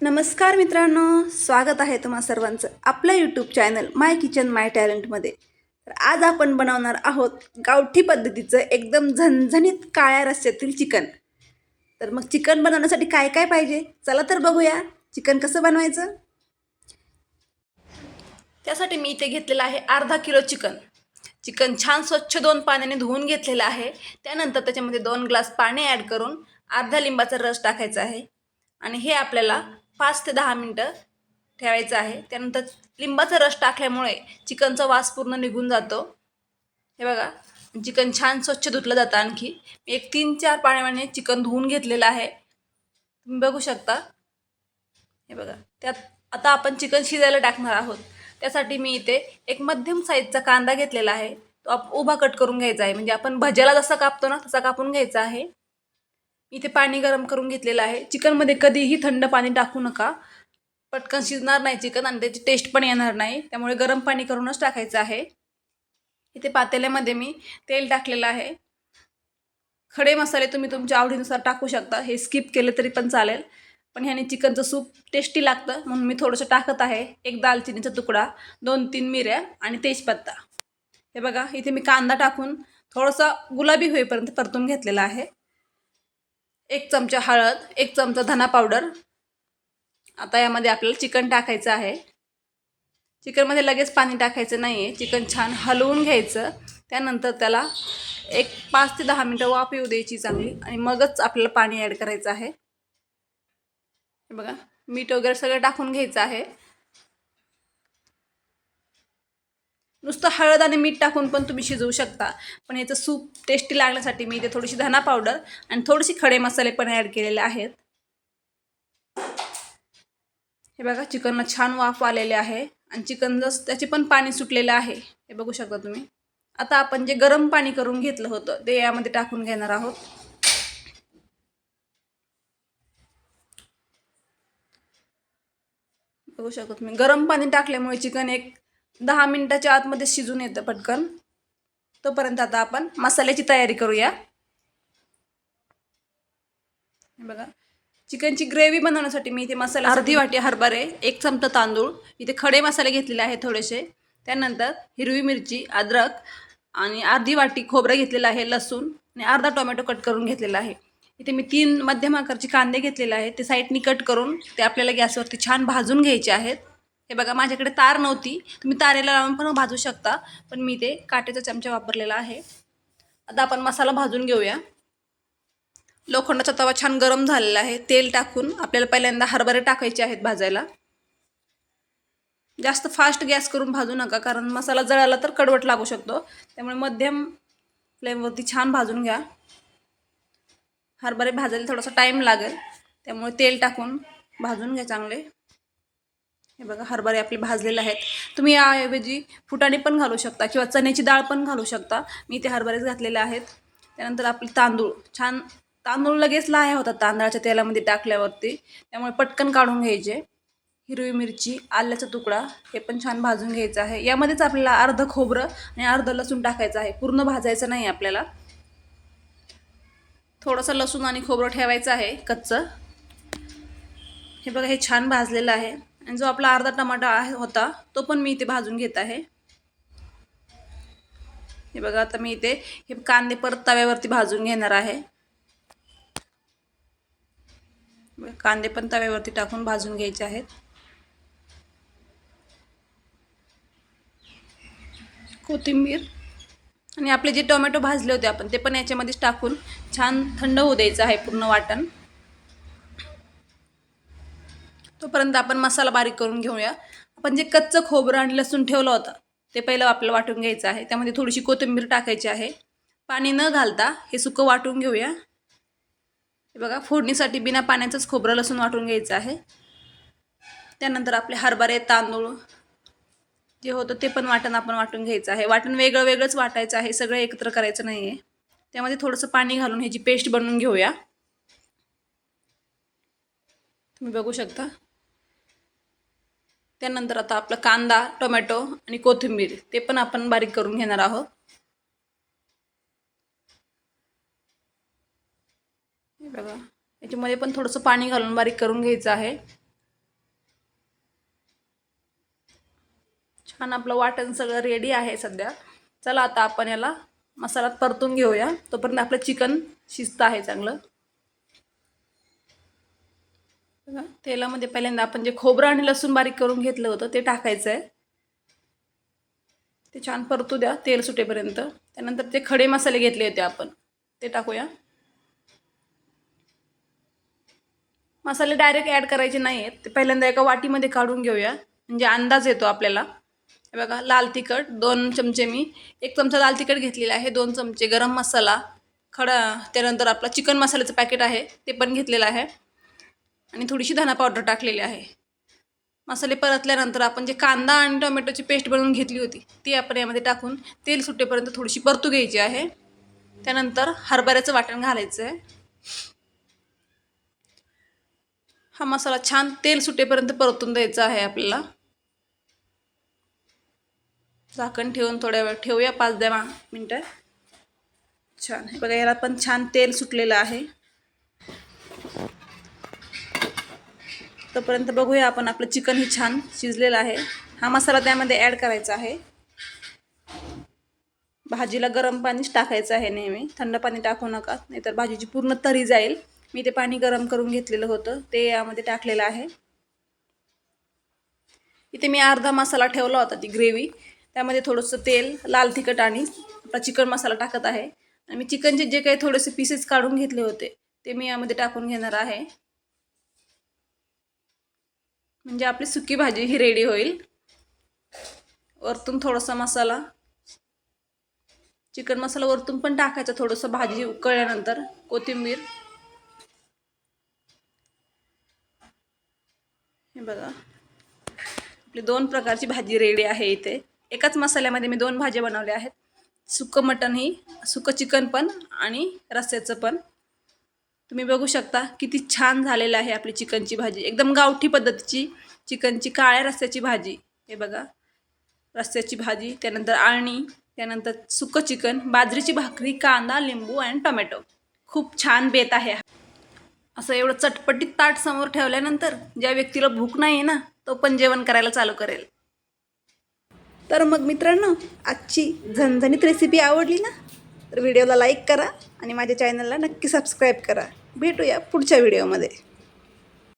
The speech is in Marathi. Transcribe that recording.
नमस्कार मित्रांनो स्वागत आहे तुम्हा सर्वांचं आपल्या YouTube channel my kitchen my टॅलेंटमध्ये तर आज आपण बनवणार आहोत गावठी पद्धतीचं एकदम झणझणीत काळ्या रस्त्यातील चिकन. तर मग चिकन बनवण्यासाठी काय काय पाहिजे? चला तर बघूया चिकन कसं बनवायचं. त्यासाठी मी इथे घेतलेलं आहे अर्धा किलो चिकन. चिकन छान स्वच्छ दोन पाण्याने धुवून घेतलेलं आहे. त्यानंतर त्याच्यामध्ये दोन ग्लास पाणी ॲड करून अर्धा लिंबाचा रस टाकायचा आहे. आणि हे आपल्याला पाच ते दहा मिनटं ठेवायचं आहे. त्यानंतर लिंबाचा रस टाकल्यामुळे चिकनचा वास पूर्ण निघून जातो. हे बघा चिकन छान स्वच्छ धुतलं जातं आणखी. मी एक तीन चार पाण्याने चिकन धुवून घेतलेलं आहे. तुम्ही बघू शकता. हे बघा त्यात आता आपण चिकन शिजायला टाकणार आहोत. त्यासाठी मी इथे एक मध्यम साईजचा कांदा घेतलेला आहे. तो आप उभा कट करून घ्यायचा आहे. म्हणजे आपण भज्याला जसा कापतो ना तसा कापून घ्यायचा आहे. इथे पाणी गरम करून घेतलेलं आहे. चिकनमध्ये कधीही थंड पाणी टाकू नका. पटकन शिजणार नाही चिकन आणि त्याची टेस्ट पण येणार नाही. त्यामुळे गरम पाणी करूनच टाकायचं आहे. इथे पातेल्यामध्ये मी तेल टाकलेलं आहे. खडे मसाले तुम्ही तुमच्या आवडीनुसार टाकू शकता. हे स्किप केले तरी पण चालेल. पण ह्याने चिकनचं सूप टेस्टी लागतं. म्हणून मी थोडंसं टाकत आहे. एक दालचिनीचा तुकडा दोन तीन मिऱ्या आणि तेजपत्ता. हे बघा इथे मी कांदा टाकून थोडासा गुलाबी होईपर्यंत परतून घेतलेला आहे. एक चमचा हळद एक चमचा धना पावडर. आता यामध्ये आपल्याला चिकन टाकायचं आहे. चिकनमध्ये लगेच पाणी टाकायचं नाही आहे चिकन छान हलवून घ्यायचं. त्यानंतर त्याला एक पाच ते दहा मिनटं वाफ येऊ द्यायची चांगली आणि मगच आपल्याला पाणी ॲड करायचं आहे. बघा मीठ वगैरे सगळं टाकून घ्यायचं आहे. नुसतं हळद आणि मीठ टाकून पण तुम्ही शिजवू शकता. पण याचं सूप टेस्टी लागण्यासाठी मी इथे थोडीशी धना पावडर आणि थोडीशी खडे मसाले पण ॲड केलेले आहेत. हे बघा चिकनला छान वाफ आलेले आहे आणि चिकन जस त्याचे पण पाणी सुटलेलं आहे. हे बघू शकता तुम्ही. आता आपण जे गरम पाणी करून घेतलं होतं ते यामध्ये टाकून घेणार आहोत. बघू शकत तुम्ही. गरम पाणी टाकल्यामुळे चिकन एक दहा मिनटाच्या आतमध्ये शिजून येतं पटकन. तोपर्यंत आता आपण मसाल्याची तयारी करूया. बघा. चिकनची ग्रेव्ही बनवण्यासाठी मी इथे मसाला अर्धी वाटी हरभरे एक चमचा तांदूळ इथे खडे मसाले घेतलेले आहेत थोडेसे. त्यानंतर हिरवी मिरची अद्रक आणि अर्धी वाटी खोबरं घेतलेलं आहे लसूण आणि अर्धा टोमॅटो कट करून घेतलेला आहे. इथे मी तीन मध्यम आकारचे कांदे घेतलेले आहेत. ते साईडनी कट करून ते आपल्याला गॅसवरती छान भाजून घ्यायचे आहेत. हे बघा माझ्याकडे तार नव्हती. तुम्ही तारेला लावून पण भाजू शकता पण मी ते काट्याचा चमचा वापरलेला आहे. आता आपण मसाला भाजून घेऊया. लोखंडाचा तवा छान गरम झालेला आहे. तेल टाकून आपल्याला पहिल्यांदा हरभरे टाकायचे आहेत भाजायला. जास्त फास्ट गॅस करून भाजू नका कारण मसाला जळाला तर कडवट लागू शकतो. त्यामुळे मध्यम फ्लेमवरती छान भाजून घ्या. हरभरे भाजायला थोडासा टाईम लागेल त्यामुळे तेल टाकून भाजून घ्या चांगले. हे बघा हरभरे आपले भाजलेले आहेत. तुम्ही याऐवजी फुटाणे पण घालू शकता किंवा चण्याची डाळ पण घालू शकता. मी ते हरभरेच घातलेले आहेत. त्यानंतर आपले तांदूळ. छान तांदूळ लगेच लाह्या होतात तांदळाच्या तेलामध्ये टाकल्यावरती. त्यामुळे पटकन काढून घ्यायचे. हिरवी मिरची आल्याचा तुकडा हे पण छान भाजून घ्यायचं आहे. यामध्येच आपल्याला अर्धं खोबरं आणि अर्धं लसूण टाकायचं आहे. पूर्ण भाजायचं नाही आपल्याला. थोडंसं लसूण आणि खोबरं ठेवायचं आहे कच्चं. हे बघा हे छान भाजलेलं आहे. आणि जो आपला अर्धा टमाटा आहे होता तो पण मी इथे भाजून घेत आहे. हे बघा आता मी इथे हे कांदे परत तव्यावरती भाजून घेणार आहे. कांदे पण तव्यावरती टाकून भाजून घ्यायचे आहेत. कोथिंबीर आणि आपले जे टोमॅटो भाजले होते आपण ते पण याच्यामध्येच टाकून छान थंड होऊ द्यायचं आहे पूर्ण वाटण. तोपर्यंत आपण मसाला बारीक करून घेऊया. आपण जे कच्चं खोबरं आणि लसूण ठेवलं होतं ते पहिलं आपल्याला वाटून घ्यायचं आहे. त्यामध्ये थोडीशी कोथिंबीर टाकायची आहे. पाणी न घालता हे सुकं वाटून घेऊया. हे बघा फोडणीसाठी बिना पाण्याचंच खोबरं लसूण वाटून घ्यायचं आहे. त्यानंतर आपले हरभरे तांदूळ जे होतं ते पण वाटण आपण वाटून घ्यायचं आहे. वाटण वेगळं वेगळंच वाटायचं आहे. सगळं एकत्र करायचं नाही आहे त्यामध्ये थोडंसं पाणी घालून ह्याची पेस्ट बनवून घेऊया. तुम्ही बघू शकता. त्यानंतर आता आपला कांदा टोमॅटो आणि कोथिंबीर ते पण आपण बारीक करून घेणार आहोत. बघा याच्यामध्ये पण थोडंसं पाणी घालून बारीक करून घ्यायचं आहे. छान आपलं वाटण सगळं रेडी आहे सध्या. चला आता आपण याला मसाला परतून घेऊया. तोपर्यंत आपलं चिकन शिजतं आहे चांगलं. बघा तेलामध्ये पहिल्यांदा आपण जे खोबरं आणि लसूण बारीक करून घेतलं होतं ते टाकायचं आहे ते छान परतू द्या तेल सुटेपर्यंत. त्यानंतर ते खडे मसाले घेतले होते आपण ते टाकूया. मसाले डायरेक्ट ॲड करायचे नाही आहेत ते पहिल्यांदा एका वाटीमध्ये काढून घेऊया. म्हणजे अंदाज येतो आपल्याला. हे बघा लाल तिखट दोन चमचे मी एक चमचा लाल तिखट घेतलेला आहे दोन चमचे गरम मसाला खडा त्यानंतर आपला चिकन मसाल्याचं पॅकेट आहे ते पण घेतलेलं आहे. आणि थोडीशी धना पावडर टाकलेली आहे. मसाले परतल्यानंतर आपण जे कांदा आणि टोमॅटोची पेस्ट बनवून घेतली होती ती आपण यामध्ये टाकून तेल सुटेपर्यंत थोडीशी परतू घ्यायची आहे. त्यानंतर हरभऱ्याचं वाटण घालायचं आहे हा मसाला छान तेल सुटेपर्यंत परतून द्यायचा आहे आपल्याला. झाकण ठेवून थोड्या वेळ ठेवूया पाच दहा मिनटं. छान. हे बघा याला पण छान तेल सुटलेलं आहे. तोपर्यंत बघूया आपण आपलं चिकन हे छान शिजलेलं आहे. हा मसाला त्यामध्ये ॲड करायचा आहे. भाजीला गरम पाणीच टाकायचं आहे नेहमी. थंड पाणी टाकू नका नाहीतर भाजीची पूर्ण तरी जाईल. मी ते पाणी गरम करून घेतलेलं होतं ते यामध्ये टाकलेलं आहे. इथे मी अर्धा मसाला ठेवला होता ती ग्रेव्ही. त्यामध्ये थोडंसं तेल लाल तिखट आणि आपला चिकन मसाला टाकत आहे. आणि मी चिकनचे जे काही थोडेसे पीसेस काढून घेतले होते ते मी यामध्ये टाकून घेणार आहे. म्हणजे आपली सुकी भाजी ही रेडी होईल. वरतून थोडासा मसाला. चिकन मसाला वरतून पण टाकायचा थोडंसं भाजी उकळल्यानंतर कोथिंबीर. हे बघा. आपली दोन प्रकारची भाजी रेडी आहे इथे. एकाच मसाल्यामध्ये मी दोन भाज्या बनवल्या आहेत. सुकं मटण ही सुकं चिकन पण आणि रस्स्याचं पण. तुम्ही बघू शकता किती छान झालेलं आहे आपली चिकनची भाजी. एकदम गावठी पद्धतीची चिकनची काळ्या रस्त्याची भाजी. हे बघा. रस्स्याची भाजी त्यानंतर आळणी त्यानंतर सुकं चिकन बाजरीची भाकरी कांदा लिंबू आणि टोमॅटो. खूप छान बेत आहे. असं एवढं चटपटीत ताट समोर ठेवल्यानंतर ज्या व्यक्तीला भूक नाही आहे ना तो पण जेवण करायला चालू करेल. तर मग मित्रांनो आजची झणझणीत रेसिपी आवडली ना? तर व्हिडिओला लाईक करा आणि माझ्या चॅनलला नक्की सबस्क्राईब करा. भेटूया पुढच्या व्हिडिओमध्ये.